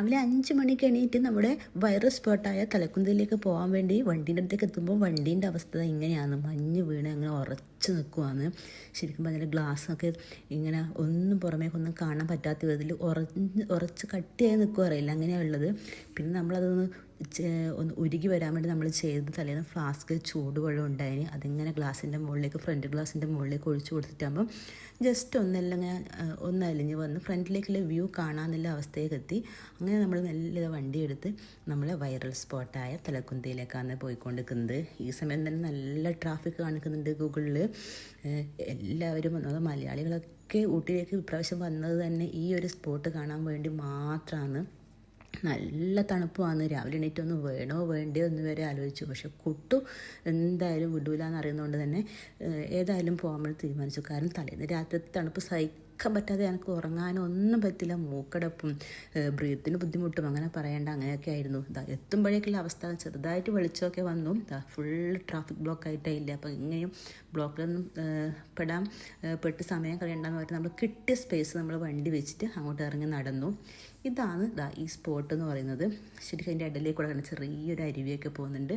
രാവിലെ അഞ്ച് മണിക്ക് എണീറ്റ് നമ്മുടെ വൈറസ് സ്പോട്ടായ തലക്കുന്തയിലേക്ക് പോകാൻ വേണ്ടി വണ്ടീന്റെ അടുത്തേക്ക് എത്തുമ്പോൾ വണ്ടീന്റെ അവസ്ഥ ഇങ്ങനെയാണ്. മഞ്ഞ് വീണ് അങ്ങനെ ഉറച്ച് നിൽക്കുവാണ് ശരിക്കും പറഞ്ഞാൽ ഗ്ലാസ്സൊക്കെ ഇങ്ങനെ ഒന്നും പുറമേക്കൊന്നും കാണാൻ പറ്റാത്ത വിധത്തിൽ ഉറഞ്ഞ് ഉറച്ച് കട്ടിയായി നിൽക്കുക അറിയില്ല. അങ്ങനെയാണ് ഉള്ളത്. പിന്നെ നമ്മളതൊന്ന് ഒന്ന് ഉരുകി വരാൻ വേണ്ടി നമ്മൾ ചെയ്ത് തലേന്ന് ഫ്ലാസ്ക് ചൂടുവെള്ളം ഉണ്ടായിന്. അതിങ്ങനെ ഗ്ലാസിന്റെ മുകളിലേക്ക് ഫ്രണ്ട് ഗ്ലാസിന്റെ മുകളിലേക്ക് ഒഴിച്ചു കൊടുത്തിട്ടാകുമ്പം ജസ്റ്റ് ഒന്നെല്ലാം ഒന്ന് അലിഞ്ഞ് വന്ന് ഫ്രണ്ടിലേക്കുള്ള വ്യൂ കാണാമെന്നുള്ള അവസ്ഥയൊക്കെ എത്തി. അങ്ങനെ നമ്മൾ നല്ല വണ്ടി എടുത്ത് നമ്മൾ വൈറൽ സ്പോട്ടായ തലക്കുന്തിയിലേക്കാണ് പോയിക്കൊണ്ടിരിക്കുന്നത്. ഈ സമയം തന്നെ നല്ല ട്രാഫിക് കാണിക്കുന്നുണ്ട് ഗൂഗിളിൽ എല്ലാവരും അത് മലയാളികളൊക്കെ ഊട്ടിയിലേക്ക് ഇപ്രാവശ്യം വന്നത് തന്നെ ഈ ഒരു സ്പോട്ട് കാണാൻ വേണ്ടി മാത്രമാണ് നല്ല തണുപ്പുമാണ് രാവിലെ എണീറ്റ് ഒന്ന് വേണോ വേണ്ടയോ എന്ന് വരെ ആലോചിച്ചു. പക്ഷെ കുട്ടു എന്തായാലും വിടൂല എന്നറിയുന്നതുകൊണ്ട് തന്നെ ഏതായാലും പോകാൻ വേണ്ടി തീരുമാനിച്ചു. കാരണം തലേന്ന് രാത്രി തണുപ്പ് സഹിക്കാൻ പറ്റാതെ എനിക്ക് ഉറങ്ങാനോ ഒന്നും പറ്റില്ല. മൂക്കടപ്പും ബ്രീത്തിന് ബുദ്ധിമുട്ടും അങ്ങനെ പറയേണ്ട അങ്ങനെയൊക്കെ ആയിരുന്നു. എത്തുമ്പോഴേക്കുള്ള അവസ്ഥ. ചെറുതായിട്ട് വെളിച്ചമൊക്കെ വന്നു. ഫുൾ ട്രാഫിക് ബ്ലോക്ക് ആയിട്ടേ ഇല്ല. അപ്പോൾ ഇങ്ങനെയും ബ്ലോക്കിലൊന്നും പെടാൻ പെട്ട് സമയം കളയണ്ടെന്ന് പറഞ്ഞാൽ നമ്മൾ കിട്ടിയ സ്പേസ് നമ്മൾ വണ്ടി വെച്ചിട്ട് അങ്ങോട്ട് ഇറങ്ങി നടന്നു. ഇതാണ് ഈ സ്പോട്ട് എന്ന് പറയുന്നത്. ശരിക്കും അതിന്റെ ഇടയിലേക്ക് കൂടെ ചെറിയൊരു അരുവിയൊക്കെ പോകുന്നുണ്ട്.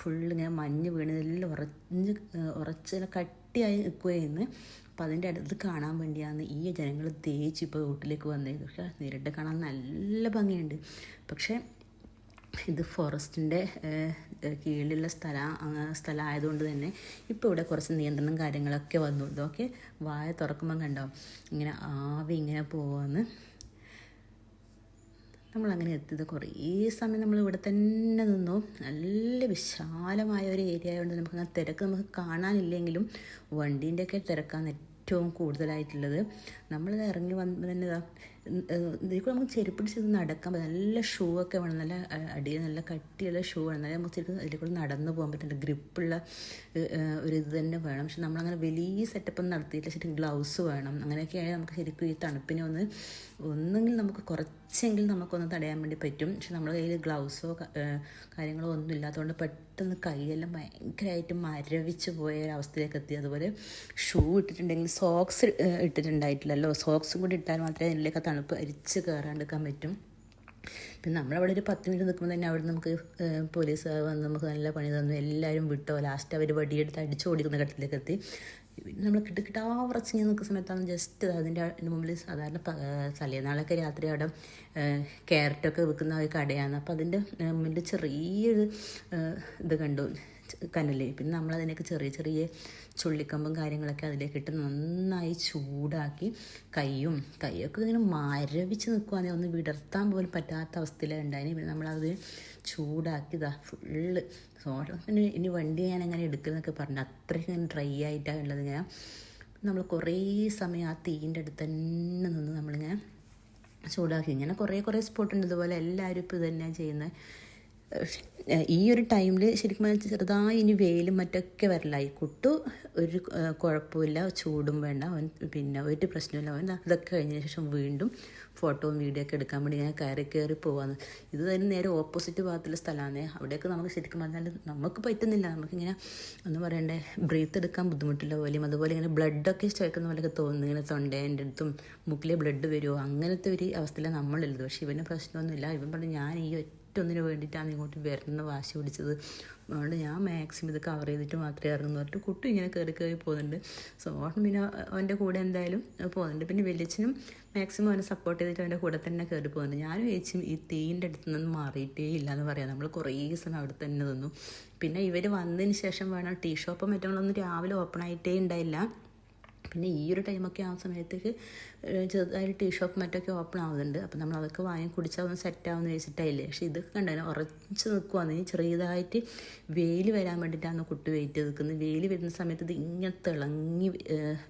ഫുള്ള് ഇങ്ങനെ മഞ്ഞ് വീണ് എല്ലാം ഉറഞ്ഞ് ഉറച്ച് കട്ടിയായി നിൽക്കുകയെന്ന് അപ്പോൾ അതിന്റെ അടുത്ത് കാണാൻ വേണ്ടിയാണ് ഈ ജനങ്ങൾ തേച്ച് ഇപ്പോൾ വീട്ടിലേക്ക് വന്നത്. പക്ഷേ നേരിട്ട് കാണാൻ നല്ല ഭംഗിയുണ്ട്. പക്ഷേ ഇത് ഫോറസ്റ്റിന്റെ കീഴിലുള്ള സ്ഥല സ്ഥലം ആയതുകൊണ്ട് തന്നെ ഇപ്പോൾ ഇവിടെ കുറച്ച് നിയന്ത്രണം കാര്യങ്ങളൊക്കെ വന്നു ഇതൊക്കെ വായ തുറക്കുമ്പം കണ്ടോ? ഇങ്ങനെ ആവി ഇങ്ങനെ പോവാന്ന്. നമ്മളങ്ങനെ എത്തിയത്. കുറേ സമയം നമ്മൾ ഇവിടെ തന്നെ നിന്നു. നല്ല വിശാലമായ ഒരു ഏരിയ ആയതുകൊണ്ട് നമുക്ക് തിരക്ക് നമുക്ക് കാണാനില്ലെങ്കിലും വണ്ടീന്റെയൊക്കെ തിരക്കാണ് ഏറ്റവും കൂടുതലായിട്ടുള്ളത്. നമ്മൾ ഇറങ്ങി വന്ന് തന്നെ ഇതാ ഇതിൽ കൂടെ നമുക്ക് ചെരുപ്പിടിച്ച് ഇത് നടക്കാൻ പറ്റും. നല്ല ഷൂ ഒക്കെ വേണം. നല്ല അടിയിൽ നല്ല കട്ടിയുള്ള ഷൂ വേണം. നല്ല നമുക്ക് ശരിക്കും ഇതിലേക്കൂടെ കൂടെ നടന്നു പോകാൻ പറ്റില്ല ഗ്രിപ്പുള്ള ഒരു ഇത് തന്നെ വേണം. പക്ഷെ നമ്മളങ്ങനെ വലിയ സെറ്റപ്പ് ഒന്നും നടത്തിയില്ല ശരിക്കും ഗ്ലൗസ് വേണം. അങ്ങനെയൊക്കെയാണ് നമുക്ക് ശരിക്കും ഈ തണുപ്പിനെ ഒന്ന് ഒന്നെങ്കിൽ നമുക്ക് കുറച്ചെങ്കിലും നമുക്കൊന്ന് തടയാൻ വേണ്ടി പറ്റും. പക്ഷെ നമ്മുടെ കയ്യിൽ ഗ്ലൗസോ കാര്യങ്ങളോ ഒന്നും ഇല്ലാത്തതുകൊണ്ട് പെട്ടെന്ന് കൈയെല്ലാം ഭയങ്കരമായിട്ട് മരവിച്ച് പോയ ഒരു അവസ്ഥയിലേക്ക് എത്തി. അതുപോലെ ഷൂ ഇട്ടിട്ടുണ്ടെങ്കിൽ സോക്സ് ഇട്ടിട്ടുണ്ടായിട്ടില്ലല്ലോ. സോക്സും കൂടി ഇട്ടാൽ മാത്രമേ അതിലേക്ക് തണുപ്പ് അരിച്ച് കയറാണ്ടിരിക്കാൻ പറ്റും. പിന്നെ നമ്മളവിടെ ഒരു പത്ത് മിനിറ്റ് നിൽക്കുമ്പോൾ തന്നെ അവിടെ നമുക്ക് പോലീസ് വന്ന് നമുക്ക് നല്ല പണി തന്നു. എല്ലാവരും വിട്ടോ. ലാസ്റ്റ് അവർ വടിയെടുത്ത് അടിച്ചു ഓടിക്കുന്ന ഘട്ടത്തിലേക്ക് എത്തി. പിന്നെ നമ്മൾ കിട്ടി കിട്ടാ ഉറച്ചിങ്ങനെ നിൽക്കുന്ന സമയത്താണ് ജസ്റ്റ് അതിന്റെ മുമ്പിൽ സാധാരണ തലേന്നാളൊക്കെ രാത്രി അവിടെ ക്യാരറ്റൊക്കെ വിൽക്കുന്ന ഒരു കടയാണ്. അപ്പോൾ അതിന്റെ മുമ്പിൽ ചെറിയൊരു ഇത് കണ്ടു. കനൽ. പിന്നെ നമ്മളതിനൊക്കെ ചെറിയ ചെറിയ ചുള്ളിക്കമ്പും കാര്യങ്ങളൊക്കെ അതിലേക്ക് ഇട്ട് നന്നായി ചൂടാക്കി കൈയും കൈയൊക്കെ ഇങ്ങനെ മരവിച്ച് നിൽക്കുവാണെങ്കിൽ ഒന്ന് വിടർത്താൻ പോലും പറ്റാത്ത അവസ്ഥയിലാണ് ഉണ്ടായിന്. പിന്നെ നമ്മളത് ചൂടാക്കി ഇതാ ഫുള്ള് പിന്നെ ഇനി വണ്ടി ഞാൻ എങ്ങനെ എടുക്കുന്നൊക്കെ പറഞ്ഞു അത്രയ്ക്ക് ഇങ്ങനെ ഡ്രൈ ആയിട്ടാണ് ഉള്ളത് ഇങ്ങനെ. നമ്മൾ കുറേ സമയം ആ തീന്റെ അടുത്ത് തന്നെ നിന്ന് നമ്മളിങ്ങനെ ചൂടാക്കി. ഇങ്ങനെ കുറേ കുറേ സ്പോട്ടുണ്ട് ഇതുപോലെ എല്ലാവരും ഇപ്പോൾ ഇത് തന്നെയാണ് ചെയ്യുന്നത്. ഈ ഒരു ടൈമിൽ ശരിക്കും പറഞ്ഞാൽ ചെറുതായി ഇനി വെയിലും മറ്റൊക്കെ വരലായി. കുട്ടു ഒരു കുഴപ്പമില്ല ചൂടും വേണ്ട. അവൻ പിന്നെ ഒരു പ്രശ്നമില്ല അവൻ അതൊക്കെ കഴിഞ്ഞ ശേഷം വീണ്ടും ഫോട്ടോയും വീഡിയോ ഒക്കെ എടുക്കാൻ വേണ്ടി ഞാൻ കയറി കയറി പോവാന്ന്. ഇത് തന്നെ നേരെ ഓപ്പോസിറ്റ് ഭാഗത്തുള്ള സ്ഥലമാണ് അവിടെയൊക്കെ നമുക്ക് ശരിക്കും പറഞ്ഞാൽ നമുക്ക് പറ്റുന്നില്ല. നമുക്കിങ്ങനെ ഒന്ന് പറയണ്ടേ ബ്രീത്ത് എടുക്കാൻ ബുദ്ധിമുട്ടില്ല പോലെയും അതുപോലെ ഇങ്ങനെ ബ്ലഡൊക്കെ ചേർക്കുന്ന പോലെയൊക്കെ തോന്നുന്നു. ഇങ്ങനെ തൊണ്ടേന്റെ അടുത്തും മുക്കിലെ ബ്ലഡ് വരുമോ അങ്ങനത്തെ ഒരു അവസ്ഥയിലാണ് നമ്മളുള്ളത് പക്ഷേ ഇവന് പ്രശ്നമൊന്നുമില്ല. ഇവൻ പറഞ്ഞു ഞാൻ ഈ ഒറ്റൊന്നിന് വേണ്ടിയിട്ടാണ് ഇങ്ങോട്ട് വരുന്ന വാശി പിടിച്ചത്. അതുകൊണ്ട് ഞാൻ മാക്സിമം ഇത് കവർ ചെയ്തിട്ട് മാത്രമേ ഇറങ്ങുന്നു. പറഞ്ഞിട്ട് കുട്ടി ഇങ്ങനെ കയറി കയറി പോകുന്നുണ്ട്. സോ ഓൺ പിന്നെ അവന്റെ കൂടെ എന്തായാലും പോകുന്നുണ്ട്. പിന്നെ വലിയച്ഛനും മാക്സിമം അവനെ സപ്പോർട്ട് ചെയ്തിട്ട് അവന്റെ കൂടെ തന്നെ കയറി പോകുന്നുണ്ട്. ഞാനും ചേച്ചിയും ഈ തീന്റെ അടുത്ത് നിന്ന് മാറിയിട്ടേ ഇല്ല എന്ന് പറയാം. നമ്മൾ കുറേ ദിവസം അവിടെ തന്നെ നിന്നു. പിന്നെ ഇവർ വന്നതിന് ശേഷം വേണം ടീ ഷോപ്പും മറ്റുള്ളൊന്നും രാവിലെ ഓപ്പൺ ആയിട്ടേ ഉണ്ടായില്ല. പിന്നെ ഈ ഒരു ടൈമൊക്കെ ആ സമയത്തേക്ക് ചെറുതായിട്ട് ടീ ഷോപ്പ് മറ്റൊക്കെ ഓപ്പൺ ആവുന്നുണ്ട്. അപ്പം നമ്മൾ അതൊക്കെ വാങ്ങി കുടിച്ചാൽ ഒന്ന് സെറ്റ് വെച്ചിട്ടായില്ലേ പക്ഷേ ഇതൊക്കെ കണ്ടതിന് ഉറച്ച് നിൽക്കുവാന്ന് ഇനി ചെറിയതായിട്ട് വെയിൽ വരാൻ വേണ്ടിയിട്ടാണ് കുട്ടി വെയിറ്റ് നിൽക്കുന്നത് വെയിൽ വരുന്ന സമയത്ത് ഇത് ഇങ്ങനെ തിളങ്ങി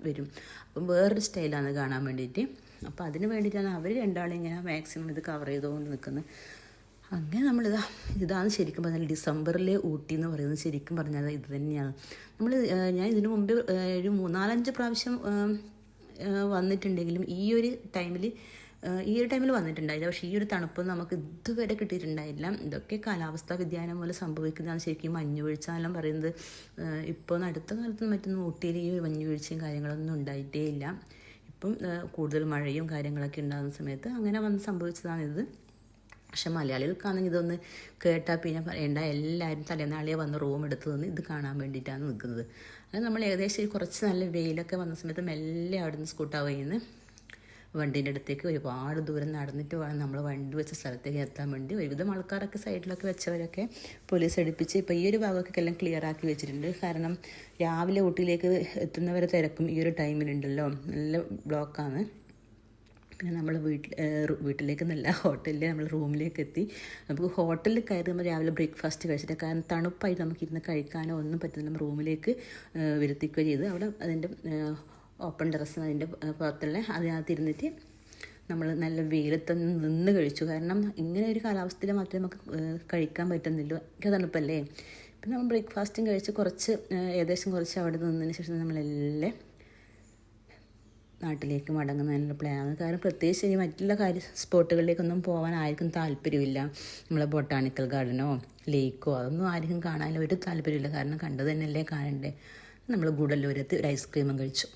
വരും. അപ്പം വേറൊരു സ്റ്റൈലാണ് കാണാൻ വേണ്ടിയിട്ട്. അപ്പോൾ അതിന് വേണ്ടിയിട്ടാണ് അവർ രണ്ടാളും ഇങ്ങനെ മാക്സിമം ഇത് കവർ ചെയ്തുകൊണ്ട് നിൽക്കുന്നത്. അങ്ങനെ നമ്മളിതാ ഇതാണ് ശരിക്കും പറഞ്ഞാൽ ഡിസംബറിലെ ഊട്ടി എന്ന് പറയുന്നത് ശരിക്കും പറഞ്ഞാൽ ഇത് തന്നെയാണ്. നമ്മൾ ഞാൻ ഇതിനു മുമ്പ് ഒരു മൂന്നാലഞ്ച് പ്രാവശ്യം വന്നിട്ടുണ്ടെങ്കിലും ഈ ഒരു ടൈമിൽ ഈ ഒരു ടൈമിൽ വന്നിട്ടുണ്ടായില്ല. പക്ഷേ ഈ ഒരു തണുപ്പ് നമുക്ക് ഇതുവരെ കിട്ടിയിട്ടുണ്ടായില്ല. ഇതൊക്കെ കാലാവസ്ഥാ വ്യതിയാനം പോലെ സംഭവിക്കുന്നതാണ് ശരിക്കും മഞ്ഞ് വീഴ്ച എന്നെല്ലാം പറയുന്നത്. ഇപ്പോൾ അടുത്ത കാലത്ത് മറ്റൊന്നും ഊട്ടിയിൽ ഈ മഞ്ഞ് വീഴ്ചയും കാര്യങ്ങളൊന്നും ഉണ്ടായിട്ടേ ഇല്ല. ഇപ്പം കൂടുതൽ മഴയും കാര്യങ്ങളൊക്കെ ഉണ്ടാകുന്ന സമയത്ത് അങ്ങനെ വന്ന് സംഭവിച്ചതാണിത്. പക്ഷെ മലയാളികൾക്കാണെങ്കിൽ ഇതൊന്ന് കേട്ടാൽ പിന്നെ പറയണ്ട. എല്ലാവരും തലേനാളിയെ വന്ന് റൂം എടുത്ത് നിന്ന് ഇത് കാണാൻ വേണ്ടിയിട്ടാണ് നിൽക്കുന്നത്. അത് നമ്മൾ ഏകദേശം കുറച്ച് നല്ല വെയിലൊക്കെ വന്ന സമയത്ത് മെല്ലെ അവിടെ നിന്ന് സ്കൂട്ടാവുക ചെയ്യുന്നത് വണ്ടീന്റെ അടുത്തേക്ക് ഒരുപാട് ദൂരം നടന്നിട്ട് വേണം നമ്മൾ വണ്ടി വെച്ച സ്ഥലത്തേക്ക് എത്താൻ വേണ്ടി. ഒരുവിധം ആൾക്കാരൊക്കെ സൈഡിലൊക്കെ വെച്ചവരൊക്കെ പോലീസ് അടുപ്പിച്ച് ഇപ്പോൾ ഈ ഒരു ഭാഗമൊക്കെ എല്ലാം ക്ലിയർ ആക്കി വെച്ചിട്ടുണ്ട്. കാരണം രാവിലെ ഊട്ടിയിലേക്ക് എത്തുന്നവരെ തിരക്കും ഈ ഒരു ടൈമിലുണ്ടല്ലോ നല്ല ബ്ലോക്കാണ് പിന്നെ നമ്മൾ വീട്ടിൽ വീട്ടിലേക്ക് നല്ല ഹോട്ടലിൽ നമ്മൾ റൂമിലേക്ക് എത്തി നമുക്ക് ഹോട്ടലിൽ കയറി നമ്മൾ രാവിലെ ബ്രേക്ക്ഫാസ്റ്റ് കഴിച്ചിട്ട് കാരണം തണുപ്പായി നമുക്ക് ഇരുന്ന് കഴിക്കാനോ ഒന്നും പറ്റുന്നില്ല നമ്മൾ റൂമിലേക്ക് വരുത്തിക്കുകയോ ചെയ്ത് അവിടെ അതിന്റെ ഓപ്പൺ ടെറസ് അതിന്റെ പുറത്തുള്ള അതിനകത്ത് ഇരുന്നിട്ട് നമ്മൾ നല്ല വെയിലത്ത് നിന്ന് കഴിച്ചു. കാരണം ഇങ്ങനെ ഒരു കാലാവസ്ഥയിൽ മാത്രമേ നമുക്ക് കഴിക്കാൻ പറ്റുന്നില്ല. തണുപ്പല്ലേ? പിന്നെ നമ്മൾ ബ്രേക്ക്ഫാസ്റ്റും കഴിച്ച് കുറച്ച് ഏകദേശം കുറച്ച് അവിടെ നിന്നതിന് ശേഷം നമ്മളെല്ലാം നാട്ടിലേക്ക് മടങ്ങുന്നതിനുള്ള പ്ലാനാണ് കാരണം പ്രത്യേകിച്ച് ഇനി മറ്റുള്ള കാര്യ സ്പോട്ടുകളിലേക്കൊന്നും പോകാൻ ആർക്കും താല്പര്യമില്ല. നമ്മളെ ബൊട്ടാണിക്കൽ ഗാർഡനോ ലേക്കോ അതൊന്നും ആർക്കും കാണാൻ ഒരു താല്പര്യമില്ല. കാരണം കണ്ടു തന്നെയല്ലേ കാണണ്ടേ? നമ്മൾ ഗൂഡല്ലൂരത്ത് ഒരു ഐസ്ക്രീമും കഴിച്ചു.